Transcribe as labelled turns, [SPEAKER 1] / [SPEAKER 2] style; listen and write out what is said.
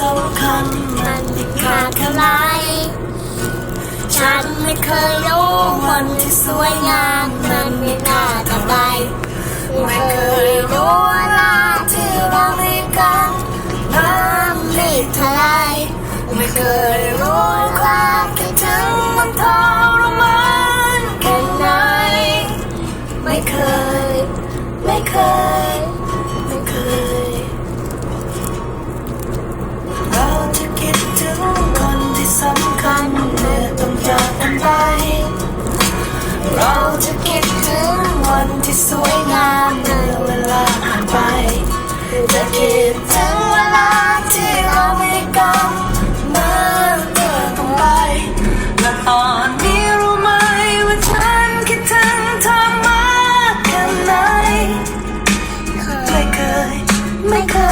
[SPEAKER 1] สำคัญมันไม่ขาดเท่าไรฉันไม่เคยรู้วันที่สวยงามมันไม่น่าจะไปไม่เคยรู้เวลาที่เรามีกันน้ำไม่เท่าไรไม่เคยรู้ ที่สวยงามเมื่อเวลาผ่านไปจะคิดถึงเวลาที่เราไม่กันเมื่อเธอต้องไปและตอนนี้รู้ไหมว่าฉันคิดถึงเธอมากแค่ไหนไม่เคย ไม่เคย